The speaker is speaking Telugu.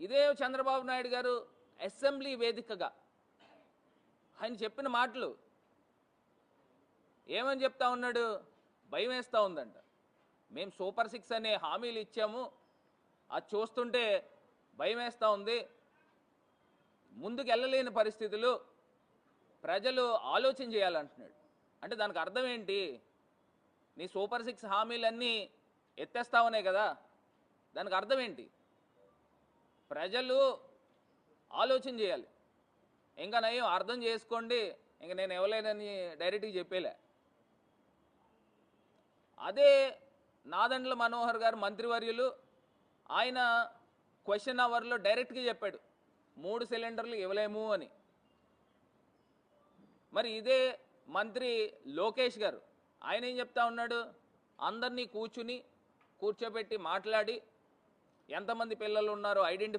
ఇదే చంద్రబాబు నాయుడు గారు అసెంబ్లీ వేదికగా. ఆయన చెప్పిన మాటలు. ఏమని చెప్తా ఉన్నాడు? భయం వేస్తూ ఉందంట. మేము సూపర్ సిక్స్ అనే హామీలు ఇచ్చాము. అది చూస్తుంటే భయం వేస్తూ ఉంది. ముందుకు వెళ్ళలేని పరిస్థితులు. ప్రజలు ఆలోచన చేయాలంటున్నాడు. అంటే దానికి అర్థం ఏంటి? నీ సూపర్ సిక్స్ హామీలన్నీ ఉన్నాయి కదా. దానికి అర్థం ఏంటి? ప్రజలు ఆలోచన చేయాలి. ఇంకా నయం అర్థం చేసుకోండి. ఇంక నేను ఇవ్వలేనని డైరెక్ట్గా చెప్పేలే. అదే నాదండ్ల మనోహర్ గారు మంత్రివర్యులు ఆయన క్వశ్చన్ అవర్లో డైరెక్ట్గా చెప్పాడు. మూడు సిలిండర్లు ఇవ్వలేము అని. మరి ఇదే మంత్రి లోకేష్ గారు. ఆయన ఏం చెప్తా ఉన్నాడు? అందరినీ కూర్చుని కూర్చోబెట్టి మాట్లాడి ఎంతమంది పిల్లలు ఉన్నారో? ఐడెంటిఫై